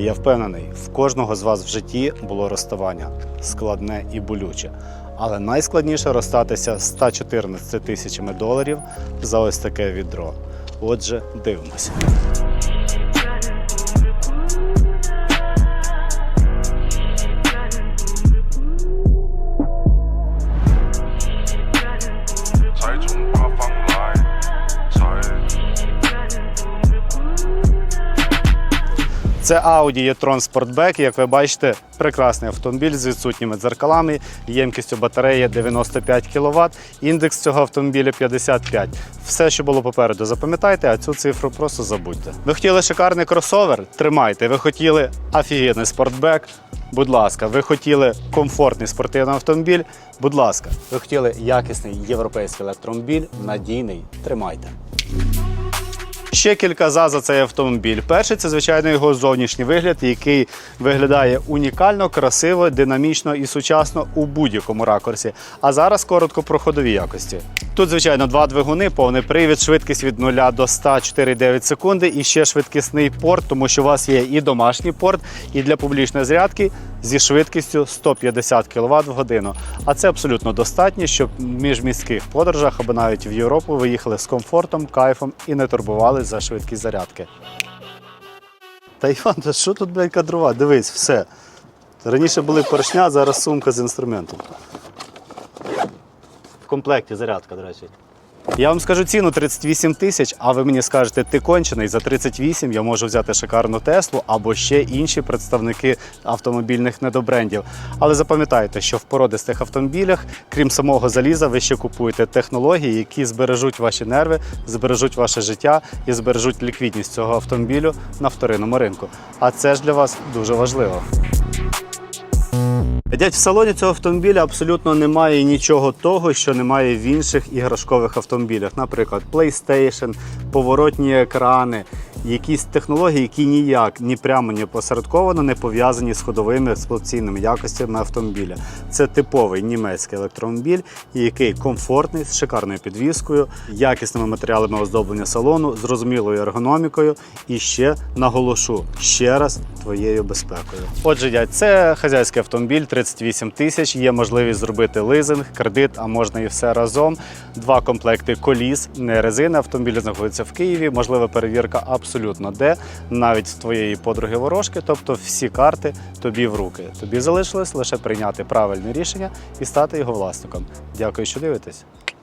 Я впевнений, в кожного з вас в житті було розставання складне і болюче. Але найскладніше розстатися з 114 тисячами доларів за ось таке відро. Отже, дивимося. Це Audi e-tron Sportback. Як ви бачите, прекрасний автомобіль з відсутніми дзеркалами, ємкістю батареї 95 кВт, індекс цього автомобіля 55. Все, що було попереду, запам'ятайте, а цю цифру просто забудьте. Ви хотіли шикарний кросовер? Тримайте. Ви хотіли офігенний спортбек? Будь ласка, ви хотіли комфортний спортивний автомобіль? Будь ласка, ви хотіли якісний європейський електромобіль, надійний? Тримайте. Ще кілька за за цей автомобіль. Перший це звичайно його зовнішній вигляд, який виглядає унікально, красиво, динамічно і сучасно у будь-якому ракурсі. А зараз коротко про ходові якості. Тут, звичайно, два двигуни, повний привід, швидкість від 0 до 100 4,9 секунди і ще швидкісний порт, тому що у вас є і домашній порт, і для публічної зарядки зі швидкістю 150 кВт в годину. А це абсолютно достатньо, щоб в міжміських подорожах або навіть в Європу ви їхали з комфортом, кайфом і не турбували за швидкість зарядки. Та Іван, що тут, блядь, кадрувати? Дивись, все. Раніше були поршня, зараз сумка з інструментом. Комплекті зарядка, до речі. Я вам скажу ціну 38 тисяч, а ви мені скажете, ти кончений, за 38 я можу взяти шикарну Теслу або ще інші представники автомобільних недобрендів. Але запам'ятайте, що в породистих автомобілях, крім самого заліза, ви ще купуєте технології, які збережуть ваші нерви, збережуть ваше життя і збережуть ліквідність цього автомобілю на вторинному ринку. А це ж для вас дуже важливо. Дядь, в салоні цього автомобіля абсолютно немає нічого того, що немає в інших іграшкових автомобілях. Наприклад, PlayStation, поворотні екрани, якісь технології, які ніяк ні прямо, ні посередковано не пов'язані з ходовими експлуатаційними якостями автомобіля. Це типовий німецький електромобіль, який комфортний, з шикарною підвіскою, якісними матеріалами оздоблення салону, зрозумілою ергономікою і ще наголошу ще раз твоєю безпекою. Отже, дядь, це хазяйський автомобіль, 38 тисяч. Є можливість зробити лизинг, кредит, а можна і все разом. Два комплекти коліс, не резина. Автомобіль знаходиться в Києві. Можлива перевірка абсолютно де, навіть з твоєї подруги ворожки. Тобто всі карти тобі в руки. Тобі залишилось лише прийняти правильне рішення і стати його власником. Дякую, що дивитесь.